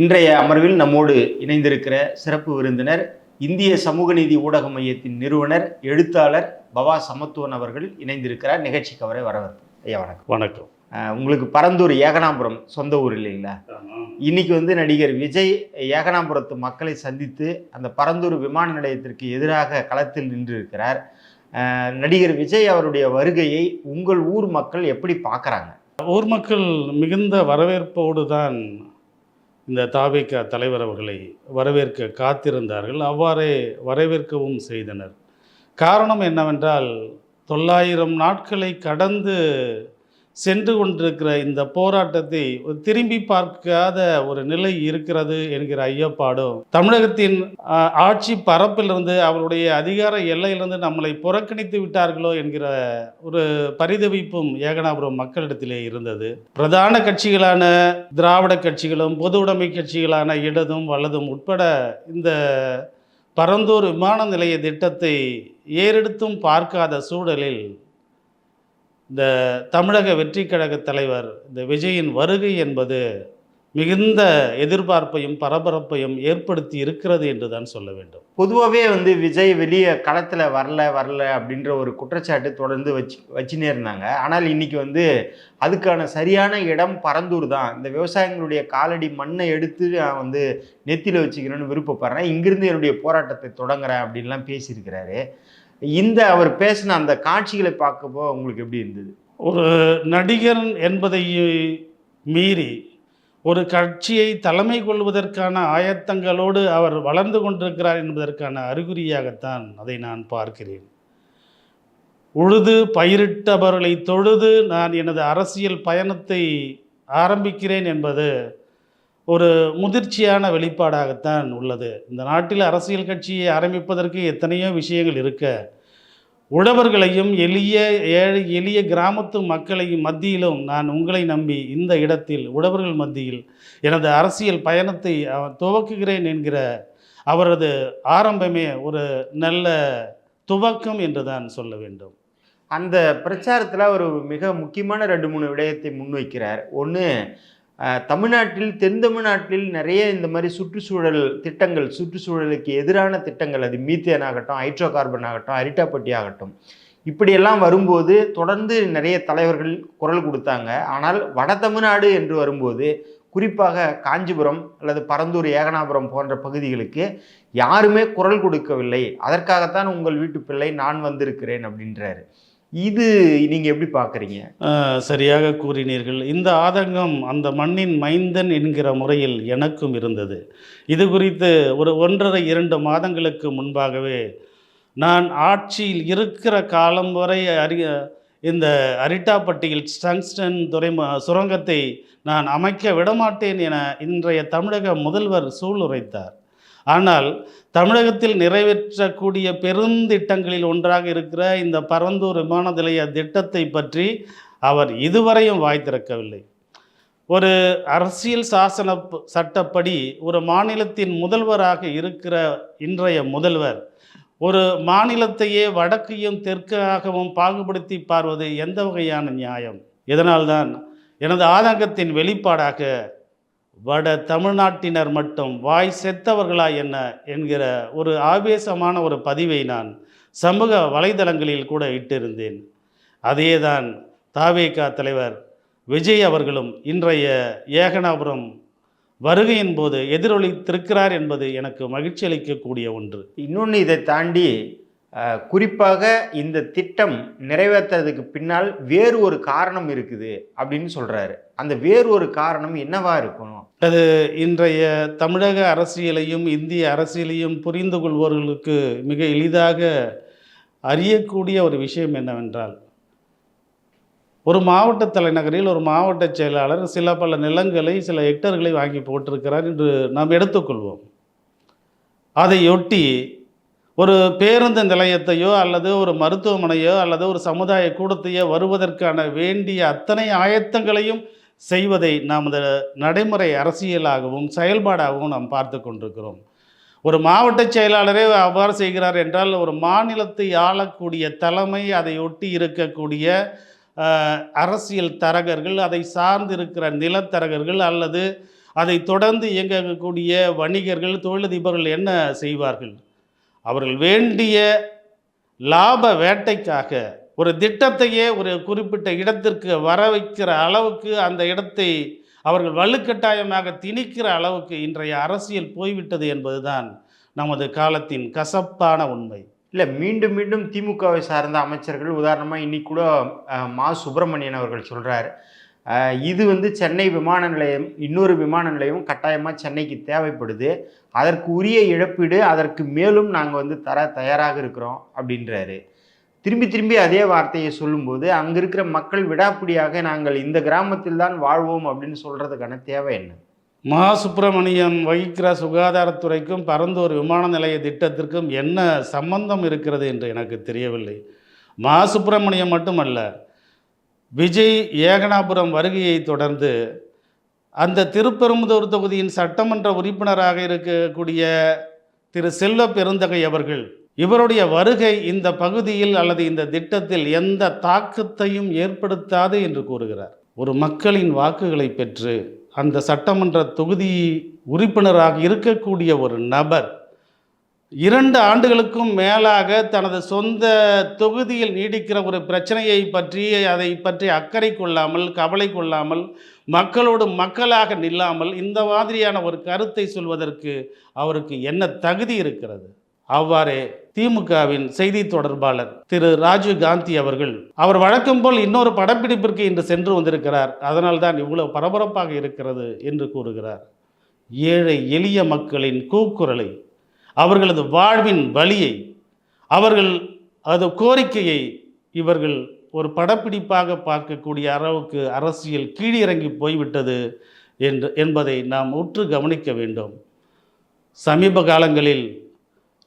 இன்றைய அமர்வில் நம்மோடு இணைந்திருக்கிற சிறப்பு விருந்தினர் இந்திய சமூக நீதி ஊடக மையத்தின் நிறுவனர் எழுத்தாளர் பவா சமத்துவன் அவர்கள் இணைந்திருக்கிறார். நிகழ்ச்சிக்கு அவரை வரவேற்பு ஐயா வணக்கம். வணக்கம். உங்களுக்கு பரந்தூர் ஏகனாபுரம் சொந்த ஊர் இல்லைங்களா? இன்னைக்கு வந்து நடிகர் விஜய் ஏகனாபுரத்து மக்களை சந்தித்து அந்த பரந்தூர் விமான நிலையத்திற்கு எதிராக களத்தில் நின்றிருக்கிறார். நடிகர் விஜய் அவருடைய வருகையை உங்கள் ஊர் மக்கள் எப்படி பார்க்கறாங்க? ஊர் மக்கள் மிகுந்த வரவேற்போடு தான் இந்த தாவேக தலைவர் அவர்களை வரவேற்க காத்திருந்தார்கள். அவ்வாறே வரவேற்கவும் செய்தனர். காரணம் என்னவென்றால் தொள்ளாயிரம் நாட்களை கடந்து சென்று கொண்டிருக்கிற இந்த போராட்டத்தை ஒரு திரும்பி பார்க்காத ஒரு நிலை இருக்கிறது என்கிற ஐயப்பாடும். தமிழகத்தின் ஆட்சி பரப்பிலிருந்து அவருடைய அதிகார எல்லையிலிருந்து நம்மளை புறக்கணித்து விட்டார்களோ என்கிற ஒரு பரிதவிப்பும் ஏகனாபுரம் மக்களிடத்திலே இருந்தது. பிரதான கட்சிகளான திராவிட கட்சிகளும் பொது உடைமை கட்சிகளான இடதும் வலதும் உட்பட இந்த பரந்தூர் விமான நிலைய திட்டத்தை ஏறெடுத்தும் பார்க்காத சூழலில் இந்த தமிழக வெற்றி கழக தலைவர் இந்த விஜயின் வருகை என்பது மிகுந்த எதிர்பார்ப்பையும் பரபரப்பையும் ஏற்படுத்தி இருக்கிறது என்று தான் சொல்ல வேண்டும். பொதுவாகவே வந்து விஜய் வெளியே களத்தில் வரல வரல அப்படின்ற ஒரு குற்றச்சாட்டு தொடர்ந்து வச்சு வச்சுனே இருந்தாங்க. ஆனால் இன்னைக்கு வந்து அதுக்கான சரியான இடம் பரந்தூர் தான். இந்த விவசாயிகளுடைய காலடி மண்ணை எடுத்து நான் வந்து நெத்தியில் வச்சுக்கிறேன்னு விருப்பப்படுறேன். இங்கிருந்து என்னுடைய போராட்டத்தை தொடங்குறேன் அப்படின்லாம் பேசியிருக்கிறாரு. இந்த அவர் பேசின அந்த காட்சிகளை பார்க்கப்போ உங்களுக்கு எப்படி இருந்தது? ஒரு நடிகர் என்பதை மீறி ஒரு கட்சியை தலைமை கொள்வதற்கான ஆயத்தங்களோடு அவர் வளர்ந்து கொண்டிருக்கிறார் என்பதற்கான அறிகுறியாகத்தான் அதை நான் பார்க்கிறேன். உழுது பயிரிட்டவர்களை தொழுது நான் எனது அரசியல் பயணத்தை ஆரம்பிக்கிறேன் என்பது ஒரு முதிர்ச்சியான வெளிப்பாடாகத்தான் உள்ளது. இந்த நாட்டில் அரசியல் கட்சியை ஆரம்பிப்பதற்கு எத்தனையோ விஷயங்கள் இருக்க உழவர்களையும் எளிய ஏழை எளிய கிராமத்து மக்களையும் மத்தியிலும் நான் உங்களை நம்பி இந்த இடத்தில் உழவர்கள் மத்தியில் எனது அரசியல் பயணத்தை துவக்குகிறேன் என்கிற அவரது ஆரம்பமே ஒரு நல்ல துவக்கம் என்று தான் சொல்ல வேண்டும். அந்த பிரச்சாரத்தில் அவர் மிக முக்கியமான ரெண்டு மூணு விடயத்தை முன்வைக்கிறார். ஒன்று தமிழ்நாட்டில் தென் தமிழ்நாட்டில் நிறைய இந்த மாதிரி சுற்றுச்சூழல் திட்டங்கள் சுற்றுச்சூழலுக்கு எதிரான திட்டங்கள் அது மீத்தேன் ஆகட்டும் ஹைட்ரோ கார்பன் ஆகட்டும் அரிட்டாப்பட்டி ஆகட்டும் இப்படியெல்லாம் வரும்போது தொடர்ந்து நிறைய தலைவர்கள் குரல் கொடுத்தாங்க. ஆனால் வட தமிழ்நாடு என்று வரும்போது குறிப்பாக காஞ்சிபுரம் அல்லது பரந்தூர் ஏகனாபுரம் போன்ற பகுதிகளுக்கு யாருமே குரல் கொடுக்கவில்லை. அதற்காகத்தான் உங்கள் வீட்டு பிள்ளை நான் வந்திருக்கிறேன் அப்படின்றாரு. இது நீங்க எப்படி பாக்குறீங்க? சரியாக கூறினீர்கள். இந்த ஆதங்கம் அந்த மண்ணின் மைந்தன் என்கிற முறையில் எனக்கும் இருந்தது. இது குறித்து ஒரு ஒன்றரை இரண்டு மாதங்களுக்கு முன்பாகவே நான் ஆட்சியில் இருக்கிற காலம் வரை அறிய இந்த அரிட்டாப்பட்டியில் ஸ்டங்ஸ்டன் துறைமு சுரங்கத்தை நான் அமைக்க விடமாட்டேன் என இன்றைய தமிழக முதல்வர் சூளுரைத்தார். ஆனால் தமிழகத்தில் நிறைவேற்றக்கூடிய பெருந்திட்டங்களில் ஒன்றாக இருக்கிற இந்த பரந்தூர் விமான நிலைய திட்டத்தை பற்றி அவர் இதுவரையும் வாய் திறக்கவில்லை. ஒரு அரசியல் சாசன சட்டப்படி ஒரு மாநிலத்தின் முதல்வராக இருக்கிற இன்றைய முதல்வர் ஒரு மாநிலத்தையே வடக்கையும் தெற்காகவும் பாகுபடுத்தி பார்வது எந்த வகையான நியாயம்? இதனால்தான் எனது ஆதங்கத்தின் வெளிப்பாடாக வட தமிழ்நாட்டினர் மட்டும் வாய் செத்தவர்களா என்ன என்கிற ஒரு ஆவேசமான ஒரு பதிவை நான் சமூக வலைதளங்களில் கூட இட்டிருந்தேன். அதேதான் தாவேகா தலைவர் விஜய் அவர்களும் இன்றைய ஏகனாபுரம் வருகையின் போது எதிரொலித்திருக்கிறார் என்பது எனக்கு மகிழ்ச்சி அளிக்கக்கூடிய ஒன்று. இன்னொன்று இதை தாண்டி குறிப்பாக இந்த திட்டம் நிறைவேற்றுறதுக்கு பின்னால் வேறு ஒரு காரணம் இருக்குது அப்படின்னு சொல்கிறாரு அந்த வேறு ஒரு காரணம் என்னவா இருக்கணும்? இன்றைய தமிழக அரசியலையும் இந்திய அரசியலையும் புரிந்து கொள்வோர்களுக்கு மிக எளிதாக அறியக்கூடிய ஒரு விஷயம் என்னவென்றால் ஒரு மாவட்ட தலைநகரில் ஒரு மாவட்ட செயலாளர் சில பல நிலங்களை சில ஹெக்டர்களை வாங்கி போட்டிருக்கிறார் என்று நாம் எடுத்துக்கொள்வோம். அதையொட்டி ஒரு பேருந்து நிலையத்தையோ அல்லது ஒரு மருத்துவமனையோ அல்லது ஒரு சமுதாய கூடத்தையோ வருவதற்கான வேண்டிய அத்தனை ஆயத்தங்களையும் செய்வதை நாம் இந்த நடைமுறை அரசியலாகவும் செயல்பாடாகவும் நாம் பார்த்து கொண்டிருக்கிறோம். ஒரு மாவட்ட செயலாளரே அவ்வாறு செய்கிறார் என்றால் ஒரு மாநிலத்தை ஆளக்கூடிய தலைமை அதை ஒட்டி இருக்கக்கூடிய அரசியல் தரகர்கள் அதை சார்ந்து இருக்கிற நிலத்தரகர்கள் அல்லது அதை தொடர்ந்து இயங்கக்கூடிய வணிகர்கள் தொழிலதிபர்கள் என்ன செய்வார்கள்? அவர்கள் வேண்டிய லாப வேட்டைக்காக ஒரு திட்டத்தையே ஒரு குறிப்பிட்ட இடத்திற்கு வர வைக்கிற அளவுக்கு அந்த இடத்தை அவர்கள் வலுக்கட்டாயமாக திணிக்கிற அளவுக்கு இன்றைய அரசியல் போய்விட்டது என்பதுதான் நமது காலத்தின் கசப்பான உண்மை. இல்லை மீண்டும் மீண்டும் திமுகவை சார்ந்த அமைச்சர்கள் உதாரணமாக இன்னைக்கு கூட மா சுப்பிரமணியன் அவர்கள் சொல்கிறார் இது வந்து சென்னை விமான நிலையம் இன்னொரு விமான நிலையம் கட்டாயமாக சென்னைக்கு தேவைப்படுது. அதற்கு உரிய இழப்பீடு அதற்கு மேலும் நாங்கள் வந்து தர தயாராக இருக்கிறோம் அப்படின்றாரு. திரும்பி திரும்பி அதே வார்த்தையை சொல்லும்போது அங்கே இருக்கிற மக்கள் விடாப்பிடியாக நாங்கள் இந்த கிராமத்தில் தான் வாழ்வோம் அப்படின்னு சொல்கிறதுக்கான தேவை என்ன? மா சுப்பிரமணியன் வகிக்கிற சுகாதாரத்துறைக்கும் பரந்தூர் விமான நிலைய திட்டத்திற்கும் என்ன சம்பந்தம் இருக்கிறது என்று எனக்கு தெரியவில்லை. மா சுப்பிரமணியம் மட்டுமல்ல விஜய் ஏகனாபுரம் வருகையை தொடர்ந்து அந்த திருப்பெரும்புதூர் தொகுதியின் சட்டமன்ற உறுப்பினராக இருக்கக்கூடிய திரு செல்வ பெருந்தகை அவர்கள் இவருடைய வருகை இந்த பகுதியில் அல்லது இந்த திட்டத்தில் எந்த தாக்கத்தையும் ஏற்படுத்தாது என்று கூறுகிறார். ஒரு மக்களின் வாக்குகளை பெற்று அந்த சட்டமன்ற தொகுதி உறுப்பினராக இருக்கக்கூடிய ஒரு நபர் இரண்டு ஆண்டுகளுக்கும் மேலாக தனது சொந்த தொகுதியில் நீடிக்கிற ஒரு பிரச்சனையை பற்றி அதை பற்றி அக்கறை கொள்ளாமல் கவலை கொள்ளாமல் மக்களோடு மக்களாக நில்லாமல் இந்த மாதிரியான ஒரு கருத்தை சொல்வதற்கு அவருக்கு என்ன தகுதி இருக்கிறது? அவ்வாறே திமுகவின் செய்தி தொடர்பாளர் திரு ராஜீவ் காந்தி அவர்கள் அவர் வழக்கம் போல் இன்னொரு படப்பிடிப்பிற்கு இன்று சென்று வந்திருக்கிறார். அதனால்தான் இவ்வளவு பரபரப்பாக இருக்கிறது என்று கூறுகிறார். ஏழை எளிய மக்களின் கூக்குரலை அவர்களது வாழ்வின் வழியை அவர்கள் அது கோரிக்கையை இவர்கள் ஒரு படப்பிடிப்பாக பார்க்கக்கூடிய அளவுக்கு அரசியல் கீழிறங்கி போய்விட்டது என்று என்பதை நாம் உற்று கவனிக்க வேண்டும். சமீப காலங்களில்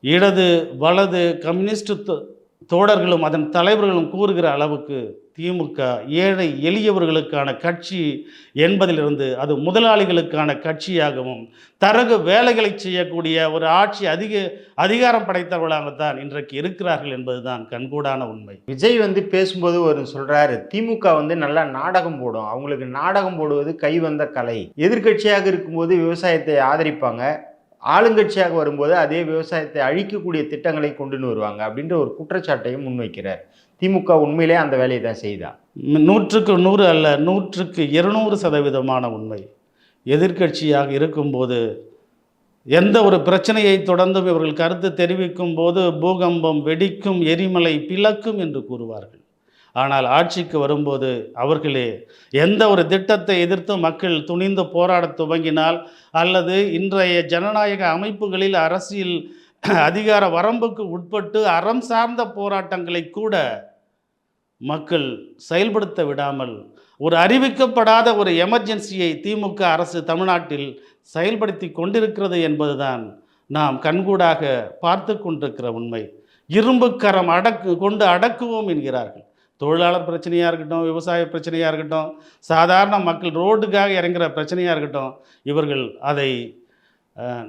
இடது வலது கம்யூனிஸ்ட் தோ- தோழர்களும் அதன் தலைவர்களும் கூறுகிற அளவுக்கு திமுக ஏழை எளியவர்களுக்கான கட்சி என்பதிலிருந்து அது முதலாளிகளுக்கான கட்சியாகவும் தரகு வேலைகளை செய்யக்கூடிய ஒரு ஆட்சி அதிக அதிகாரம் படைத்தவர்களாகத்தான் இன்றைக்கு இருக்கிறார்கள் என்பதுதான் கண்கூடான உண்மை. விஜய் வந்து பேசும்போது ஒரு சொல்றாரு திமுக வந்து நல்லா நாடகம் போடும் அவங்களுக்கு நாடகம் போடுவது கை வந்த கலை. எதிர்க்கட்சியாக இருக்கும்போது விவசாயத்தை ஆதரிப்பாங்க ஆளுங்கட்சியாக வரும்போது அதே விவசாயத்தை அழிக்கக்கூடிய திட்டங்களை கொண்டுன்னு வருவாங்க அப்படின்ற ஒரு குற்றச்சாட்டையும் முன்வைக்கிறார். திமுக உண்மையிலே அந்த வேலையை தான் செய்தா? நூற்றுக்கு நூறு அல்ல நூற்றுக்கு இருநூறு சதவீதமான உண்மை. எதிர்க்கட்சியாக இருக்கும்போது எந்த ஒரு பிரச்சனையை தொடர்ந்தும் இவர்கள் கருத்து தெரிவிக்கும் போது பூகம்பம் வெடிக்கும் எரிமலை பிளக்கும் என்று கூறுவார்கள். ஆனால் ஆட்சிக்கு வரும்போது அவர்களே எந்த ஒரு திட்டத்தை எதிர்த்து மக்கள் துணிந்து போராடத் துவங்கினால் அல்லது இன்றைய ஜனநாயக அமைப்புகளில் அரசியல் அதிகார வரம்புக்கு உட்பட்டு அறம் சார்ந்த போராட்டங்களை கூட மக்கள் செயல்படுத்த விடாமல் ஒரு அறிவிக்கப்படாத ஒரு எமர்ஜென்சியை திமுக அரசு தமிழ்நாட்டில் செயல்படுத்தி கொண்டிருக்கிறது என்பதுதான் நாம் கண்கூடாக பார்த்து கொண்டிருக்கிற உண்மை. இரும்பு கரம் அடக்கு கொண்டு அடக்குவோம் என்கிறார்கள். தொழிலாளர் பிரச்சனையாக இருக்கட்டும் விவசாய பிரச்சனையாக இருக்கட்டும் சாதாரண மக்கள் ரோடுக்காக இறங்குற பிரச்சனையாக இருக்கட்டும் இவர்கள் அதை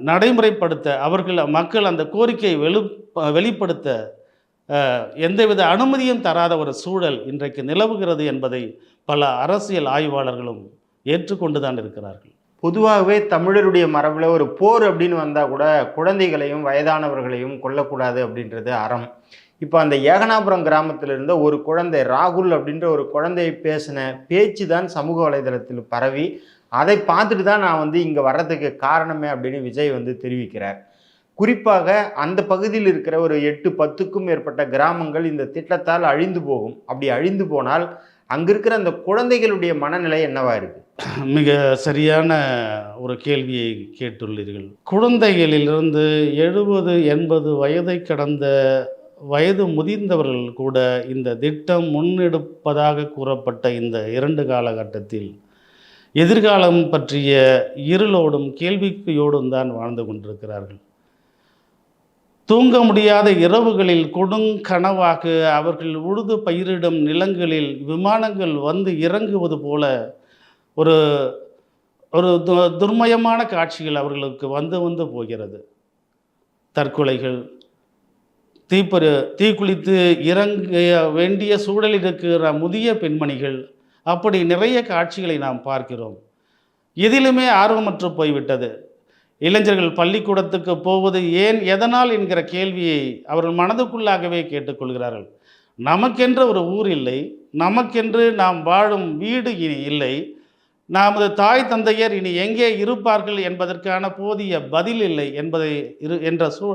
நடைமுறைப்படுத்த அவர்கள் மக்கள் அந்த கோரிக்கையை வெளி வெளிப்படுத்த எந்தவித அனுமதியும் தராத ஒரு சூழல் இன்றைக்கு நிலவுகிறது என்பதை பல அரசியல் ஆய்வாளர்களும் ஏற்றுக்கொண்டு தான் இருக்கிறார்கள். பொதுவாகவே தமிழருடைய மரபில் ஒரு போர் அப்படின்னு வந்தால் கூட குழந்தைகளையும் வயதானவர்களையும் கொல்லக்கூடாது அப்படின்றது அறம். இப்போ அந்த ஏகனாபுரம் கிராமத்தில் இருந்த ஒரு குழந்தை ராகுல் அப்படின்ற ஒரு குழந்தையை பேசின பேச்சு தான் சமூக வலைதளத்தில் பரவி அதை பார்த்துட்டு தான் நான் வந்து இங்கே வர்றதுக்கு காரணமே அப்படின்னு விஜய் வந்து தெரிவிக்கிறார். குறிப்பாக அந்த பகுதியில் இருக்கிற ஒரு எட்டு பத்துக்கும் மேற்பட்ட கிராமங்கள் இந்த திட்டத்தால் அழிந்து போகும். அப்படி அழிந்து போனால் அங்கே இருக்கிற அந்த குழந்தைகளுடைய மனநிலை என்னவா இருக்கு? மிக சரியான ஒரு கேள்வியை கேட்டுள்ளீர்கள். குழந்தைகளிலிருந்து எழுபது எண்பது வயதை கடந்த வயது முதிர்ந்தவர்கள் கூட இந்த திட்டம் முன்னெடுப்பதாக கூறப்பட்ட இந்த இரண்டு காலகட்டத்தில் எதிர்காலம் பற்றிய இருளோடும் கேள்விக்கையோடும் தான் வாழ்ந்து கொண்டிருக்கிறார்கள். தூங்க முடியாத இரவுகளில் கொடுங்கனவாக அவர்கள் உழுது பயிரிடும் நிலங்களில் விமானங்கள் வந்து இறங்குவது போல ஒரு ஒரு து- துர்மயமான காட்சிகள் அவர்களுக்கு வந்து வந்து போகிறது. தற்கொலைகள் தீப்பரு தீக்குளித்து இறங்க வேண்டிய சூழலில் இருக்கிற முதிய பெண்மணிகள் அப்படி நிறைய காட்சிகளை நாம் பார்க்கிறோம். இதிலுமே ஆர்வமற்று போய்விட்டது. இளைஞர்கள் பள்ளிக்கூடத்துக்கு போவது ஏன் எதனால் என்கிற கேள்வியை அவர்கள் மனதுக்குள்ளாகவே கேட்டுக்கொள்கிறார்கள். நமக்கென்று ஒரு ஊர் இல்லை நமக்கென்று நாம் வாழும் வீடு இனி இல்லை நமது தாய் தந்தையர் இனி எங்கே இருப்பார்கள் என்பதற்கான போதிய பதில் இல்லை என்பதை இரு என்ற சூ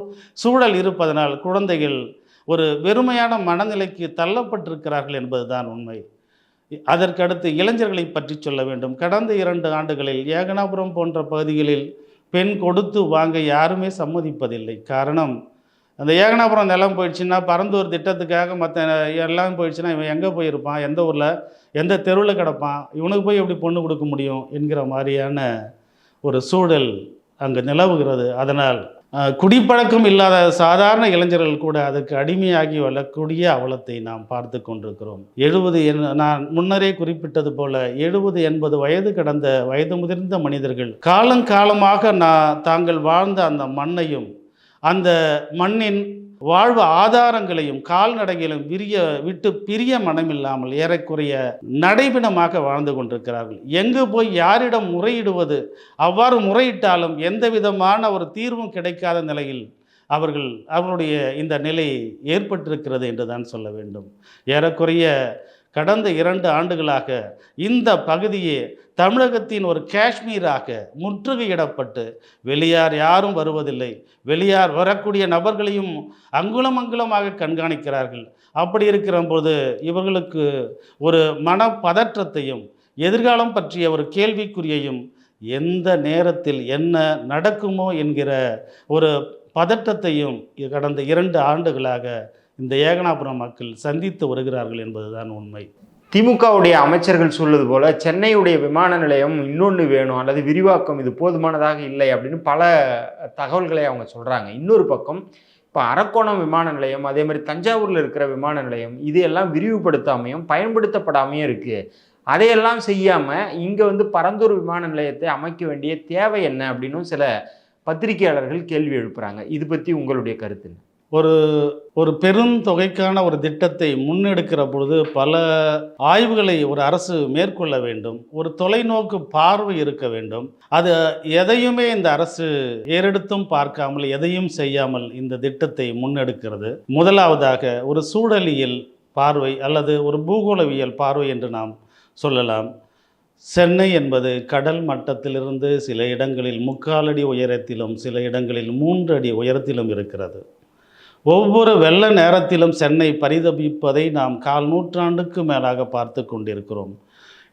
சூழல் இருப்பதனால் குழந்தைகள் ஒரு வெறுமையான மனநிலைக்கு தள்ளப்பட்டிருக்கிறார்கள் என்பதுதான் உண்மை. அதற்கடுத்து இளைஞர்களை பற்றி சொல்ல வேண்டும். கடந்த இரண்டு ஆண்டுகளில் ஏகனாபுரம் போன்ற பகுதிகளில் பெண் கொடுத்து வாங்க யாருமே சம்மதிப்பதில்லை. காரணம் அந்த ஏகனாபுரம் நிலம் போயிடுச்சுன்னா பரந்தூர் திட்டத்துக்காக மற்ற எல்லாம் போயிடுச்சுன்னா இவன் எங்கே போயிருப்பான்? எந்த ஊரில்? எந்த தெருவில் கிடப்பான்? இவனுக்கு போய் எப்படி பொண்ணு கொடுக்க முடியும்? என்கிற மாதிரியான ஒரு சூழல் அங்கு நிலவுகிறது. அதனால் குடிப்பழக்கம் இல்லாத சாதாரண இளைஞர்கள் கூட அதுக்கு அடிமையாகி வளரக்கூடிய அவலத்தை நாம் பார்த்து கொண்டிருக்கிறோம். எழுபது நான் முன்னரே குறிப்பிட்டது போல எழுபது எண்பது வயது கடந்த வயது முதிர்ந்த மனிதர்கள் காலங்காலமாக நான் தாங்கள் வாழ்ந்த அந்த மண்ணையும் அந்த மண்ணின் வாழ்வு ஆதாரங்களையும் கால்நடைகளையும் விரிய விட்டு பிரிய மனமில்லாமல் ஏறக்குறைய நடைபிணமாக வாழ்ந்து கொண்டிருக்கிறார்கள். எங்கு போய் யாரிடம் முறையிடுவது அவ்வாறு முறையிட்டாலும் எந்த விதமான ஒரு தீர்வும் கிடைக்காத நிலையில் அவர்கள் அவருடைய இந்த நிலை ஏற்பட்டிருக்கிறது என்று தான் சொல்ல வேண்டும். ஏறக்குறைய கடந்த இரண்டு ஆண்டுகளாக இந்த பகுதியே தமிழகத்தின் ஒரு காஷ்மீராக முற்றுகையிடப்பட்டு வெளியார் யாரும் வருவதில்லை. வெளியார் வரக்கூடிய நபர்களையும் அங்குலம் அங்குலமாக கண்காணிக்கிறார்கள். அப்படி இருக்கிற போது இவர்களுக்கு ஒரு மன பதற்றத்தையும் எதிர்காலம் பற்றிய ஒரு கேள்விக்குறியையும் எந்த நேரத்தில் என்ன நடக்குமோ என்கிற ஒரு பதட்டத்தையும் கடந்த இரண்டு ஆண்டுகளாக இந்த ஏகனாபுரம் மக்கள் சந்தித்து வருகிறார்கள் என்பதுதான் உண்மை. திமுகவுடைய அமைச்சர்கள் சொல்வது போல சென்னையுடைய விமான நிலையம் இன்னொன்று வேணும் அல்லது விரிவாக்கம் இது போதுமானதாக இல்லை அப்படின்னு பல தகவல்களை அவங்க சொல்கிறாங்க இன்னொரு பக்கம் இப்போ அரக்கோணம் விமான நிலையம் அதே மாதிரி தஞ்சாவூரில் இருக்கிற விமான நிலையம் இது எல்லாம் விரிவுபடுத்தாமையும் பயன்படுத்தப்படாமையும் இருக்குது அதையெல்லாம் செய்யாமல் இங்கே வந்து பரந்தூர் விமான நிலையத்தை அமைக்க வேண்டிய தேவை என்ன அப்படின்னும் சில பத்திரிகையாளர்கள் கேள்வி எழுப்புறாங்க. இது பற்றி உங்களுடைய கருத்து என்ன? ஒரு ஒரு பெருந்தொகைக்கான ஒரு திட்டத்தை முன்னெடுக்கிற பொழுது பல ஆய்வுகளை ஒரு அரசு மேற்கொள்ள வேண்டும் ஒரு தொலைநோக்கு பார்வை இருக்க வேண்டும். அது எதையுமே இந்த அரசு ஏறெடுத்தும் பார்க்காமல் எதையும் செய்யாமல் இந்த திட்டத்தை முன்னெடுக்கிறது. முதலாவதாக ஒரு சூழலியல் பார்வை அல்லது ஒரு பூகோளவியல் பார்வை என்று நாம் சொல்லலாம். சென்னை என்பது கடல் மட்டத்திலிருந்து சில இடங்களில் முக்காலடி உயரத்திலும் சில இடங்களில் மூன்று அடி உயரத்திலும் இருக்கிறது. ஒவ்வொரு வெள்ள நேரத்திலும் சென்னை பரிதபிப்பதை நாம் கால் நூற்றாண்டுக்கு மேலாக பார்த்து கொண்டிருக்கிறோம்.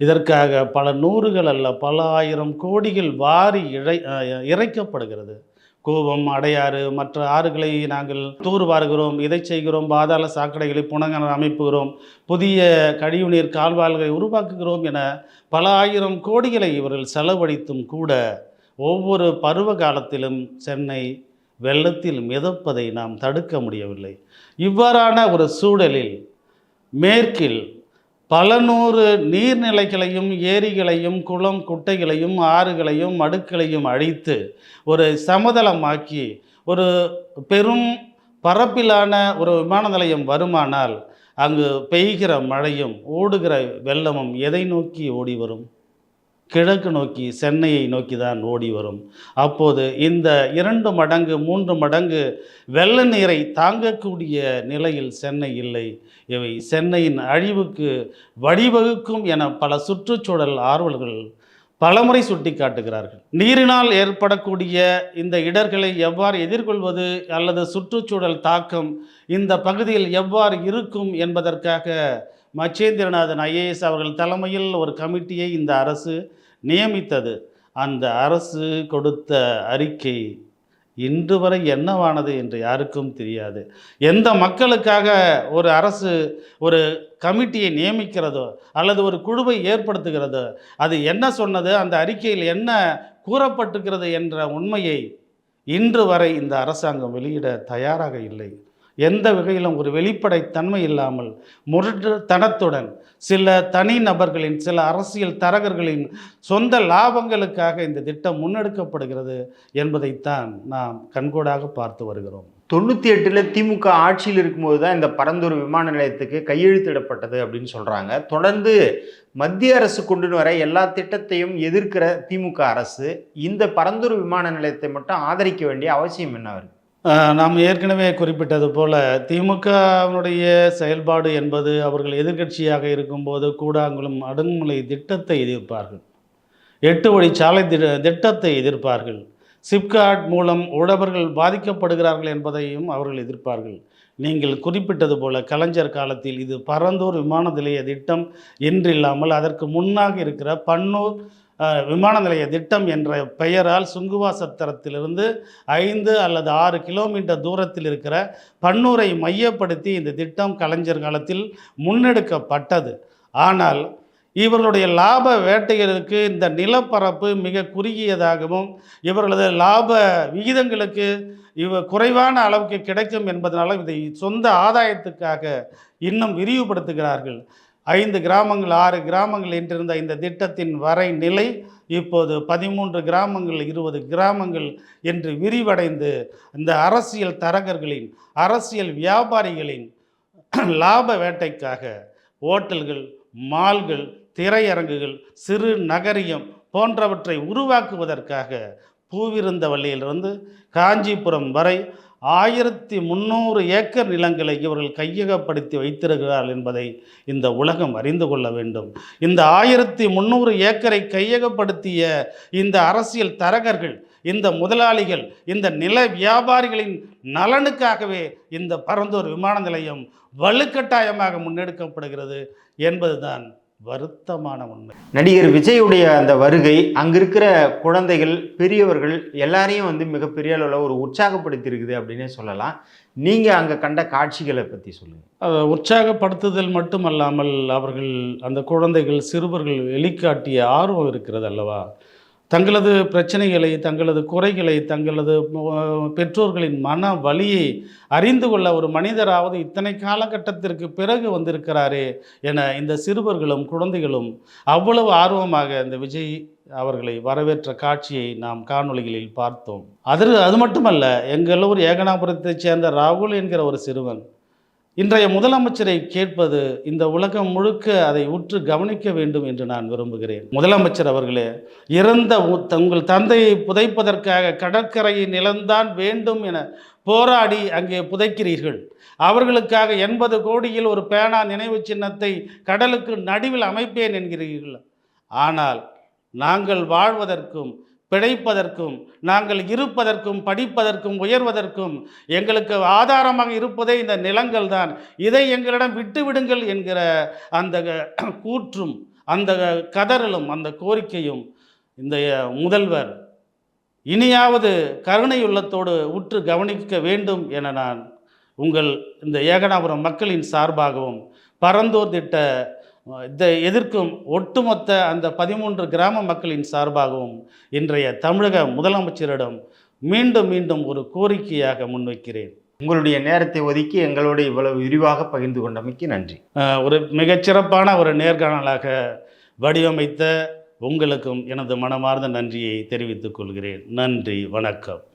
இதற்காக பல நூறுகள் அல்ல பல ஆயிரம் கோடிகள் வாரி இழை இறைக்கப்படுகிறது. கோபம் அடையாறு மற்ற ஆறுகளை நாங்கள் தூர் வாருகிறோம் இதை செய்கிறோம் பாதாள சாக்கடைகளை புனங்கன அமைப்புகிறோம் புதிய கழிவுநீர் கால்வாய்களை உருவாக்குகிறோம் என பல ஆயிரம் கோடிகளை இவர்கள் செலவழித்தும் கூட ஒவ்வொரு பருவ காலத்திலும் சென்னை வெள்ளத்தில் மிதப்பதை நாம் தடுக்க முடியவில்லை. இவ்வாறான ஒரு சூழலில் மேற்கில் பல நூறு நீர்நிலைகளையும் ஏரிகளையும் குளம் குட்டைகளையும் ஆறுகளையும் மடுக்களையும் அழித்து ஒரு சமதளமாக்கி ஒரு பெரும் பரப்பிலான ஒரு விமான நிலையம் வருமானால் அங்கு பெய்கிற மழையும் ஓடுகிற வெள்ளமும் எதை நோக்கி ஓடி வரும்? கிழக்கு நோக்கி சென்னையை நோக்கி தான் ஓடி வரும். அப்போது இந்த இரண்டு மடங்கு மூன்று மடங்கு வெள்ள நீரை தாங்கக்கூடிய நிலையில் சென்னை இல்லை. இவை சென்னையின் அழிவுக்கு வழிவகுக்கும் என பல சுற்றுச்சூழல் ஆர்வலர்கள் பலமுறை சுட்டி காட்டுகிறார்கள் நீரினால் ஏற்படக்கூடிய இந்த இடர்களை எவ்வாறு எதிர்கொள்வது அல்லது சுற்றுச்சூழல் தாக்கம் இந்த பகுதியில் எவ்வாறு இருக்கும் என்பதற்காக மச்சேந்திரநாதன் ஐஏஎஸ் அவர்கள் தலைமையில் ஒரு கமிட்டியை இந்த அரசு நியமித்தது. அந்த அரசு கொடுத்த அறிக்கை இன்று வரை என்னவானது என்று யாருக்கும் தெரியாது. எந்த மக்களுக்காக ஒரு அரசு ஒரு கமிட்டியை நியமிக்கிறதோ அல்லது ஒரு குழுவை ஏற்படுத்துகிறதோ அது என்ன சொன்னது அந்த அறிக்கையில் என்ன கூறப்பட்டிருக்கிறது என்ற உண்மையை இன்று வரை இந்த அரசாங்கம் வெளியிட தயாராக இல்லை. எந்த வகையிலும் ஒரு வெளிப்படைத்தன்மை இல்லாமல் முரட்டுத்தனத்துடன் சில தனி நபர்களின் சில அரசியல் தரகர்களின் சொந்த லாபங்களுக்காக இந்த திட்டம் முன்னெடுக்கப்படுகிறது என்பதைத்தான் நாம் கண்கூடாக பார்த்து வருகிறோம். தொண்ணூற்றி எட்டில் திமுக ஆட்சியில் இருக்கும்போது தான் இந்த பரந்தூர் விமான நிலையத்துக்கு கையெழுத்திடப்பட்டது அப்படின்னு சொல்கிறாங்க தொடர்ந்து மத்திய அரசு கொண்டு வர எல்லா திட்டத்தையும் எதிர்க்கிற திமுக அரசு இந்த பரந்தூர் விமான நிலையத்தை மட்டும் ஆதரிக்க வேண்டிய அவசியம் என்ன வருது நாம் ஏற்கனவே குறிப்பிட்டது போல திமுகவினுடைய செயல்பாடு என்பது அவர்கள் எதிர்க்கட்சியாக இருக்கும்போது கூடாங்குளம் அடங்குமுறை திட்டத்தை எதிர்ப்பார்கள். எட்டு வழி சாலை திட திட்டத்தை எதிர்ப்பார்கள். சிப்காட் மூலம் உழவர்கள் பாதிக்கப்படுகிறார்கள் என்பதையும் அவர்கள் எதிர்ப்பார்கள். நீங்கள் குறிப்பிட்டது போல கலைஞர் காலத்தில் இது பரந்தூர் விமான நிலைய திட்டம் என்றில்லாமல் அதற்கு முன்னாக இருக்கிற பன்னூர் விமான நிலைய திட்டம் என்ற பெயரால் சுங்குவா சத்திரத்திலிருந்து ஐந்து அல்லது ஆறு கிலோமீட்டர் தூரத்தில் இருக்கிற பன்னூரை மையப்படுத்தி இந்த திட்டம் கலைஞர் காலத்தில் முன்னெடுக்கப்பட்டது. ஆனால் இவர்களுடைய லாப வேட்டைகளுக்கு இந்த நிலப்பரப்பு மிக குறுகியதாகவும் இவர்களது லாப விகிதங்களுக்கு இவ குறைவான அளவுக்கு கிடைக்கும் என்பதனால இதை சொந்த ஆதாயத்துக்காக இன்னும் விரிவுபடுத்துகிறார்கள். ஐந்து கிராமங்கள் ஆறு கிராமங்கள் என்றிருந்த இந்த திட்டத்தின் வரை நிலை இப்போது பதிமூன்று கிராமங்கள் இருபது கிராமங்கள் என்று விரிவடைந்து இந்த அரசியல் தரகர்களின் அரசியல் வியாபாரிகளின் லாப வேட்டைக்காக ஓட்டல்கள் மால்கள் திரையரங்குகள் சிறு நகரியம் போன்றவற்றை உருவாக்குவதற்காக பூவிருந்தவல்லியிலிருந்து காஞ்சிபுரம் வரை ஆயிரத்தி முந்நூறு ஏக்கர் நிலங்களை இவர்கள் கையகப்படுத்தி வைத்திருக்கிறார்கள் என்பதை இந்த உலகம் அறிந்து கொள்ள வேண்டும். இந்த ஆயிரத்தி முந்நூறு ஏக்கரை கையகப்படுத்திய இந்த அரசியல் தரகர்கள் இந்த முதலாளிகள் இந்த நில வியாபாரிகளின் நலனுக்காகவே இந்த பரந்தூர் விமான நிலையம் வலுக்கட்டாயமாக முன்னெடுக்கப்படுகிறது என்பதுதான் வருத்தமான உண்மை. நடிகர் விஜயுடைய அந்த வருகை அங்க இருக்கிற குழந்தைகள் பெரியவர்கள் எல்லாரையும் வந்து மிகப்பெரிய அளவில் ஒரு உற்சாகப்படுத்தியிருக்குது அப்படின்னே சொல்லலாம். நீங்க அங்க கண்ட காட்சிகளை பத்தி சொல்லுங்க. அதை உற்சாகப்படுத்துதல் மட்டுமல்லாமல் அவர்கள் அந்த குழந்தைகள் சிறுவர்கள் வெளிக்காட்டிய ஆர்வம் இருக்கிறது அல்லவா? தங்களது பிரச்சனைகளை தங்களது குறைகளை தங்களது பெற்றோர்களின் மன வலியை அறிந்து கொள்ள ஒரு மனிதராவது இத்தனை காலகட்டத்திற்கு பிறகு வந்திருக்கிறாரே என இந்த சிறுவர்களும் குழந்தைகளும் அவ்வளவு ஆர்வமாக இந்த விஜய் அவர்களை வரவேற்ற காட்சியை நாம் காணொளிகளில் பார்த்தோம். அது அது மட்டுமல்ல எங்களூர் ஏகனாபுரத்தைச் சேர்ந்த ராகுல் என்கிற ஒரு சிறுவன் இன்றைய முதலமைச்சரை கேட்பது இந்த உலகம் முழுக்க அதை உற்று கவனிக்க வேண்டும் என்று நான் விரும்புகிறேன். முதலமைச்சர் அவர்களே இறந்த உ- உங்கள் தந்தையை புதைப்பதற்காக கடற்கரையை நிலம்தான் வேண்டும் என போராடி அங்கே புதைக்கிறீர்கள். அவர்களுக்காக எண்பது கோடியில் ஒரு பேனா நினைவு சின்னத்தை கடலுக்கு நடுவில் அமைப்பேன் என்கிறீர்கள். ஆனால் நாங்கள் வாழ்வதற்கும் பிழைப்பதற்கும் நாங்கள் இருப்பதற்கும் படிப்பதற்கும் உயர்வதற்கும் எங்களுக்கு ஆதாரமாக இருப்பதே இந்த நிலங்கள் தான் இதை எங்களிடம் விட்டு விடுங்கள் என்கிற அந்த கூற்றும் அந்த கதறலும் அந்த கோரிக்கையும் இந்த முதல்வர் இனியாவது கருணை உள்ளத்தோடு உற்று கவனிக்க வேண்டும் என நான் உங்கள் இந்த ஏகனாபுரம் மக்களின் சார்பாகவும் பரந்தோர் திட்ட இதை எதிர்க்கும் ஒட்டுமொத்த அந்த பதிமூன்று கிராம மக்களின் சார்பாகவும் இன்றைய தமிழக முதலமைச்சரிடம் மீண்டும் மீண்டும் ஒரு கோரிக்கையாக முன்வைக்கிறேன். உங்களுடைய நேரத்தை ஒதுக்கி எங்களோடு இவ்வளவு விரிவாக பகிர்ந்து கொண்டமைக்கு நன்றி. ஒரு மிகச்சிறப்பான ஒரு நேர்காணலாக வடிவமைத்த உங்களுக்கும் எனது மனமார்ந்த நன்றியை தெரிவித்துக் கொள்கிறேன். நன்றி வணக்கம்.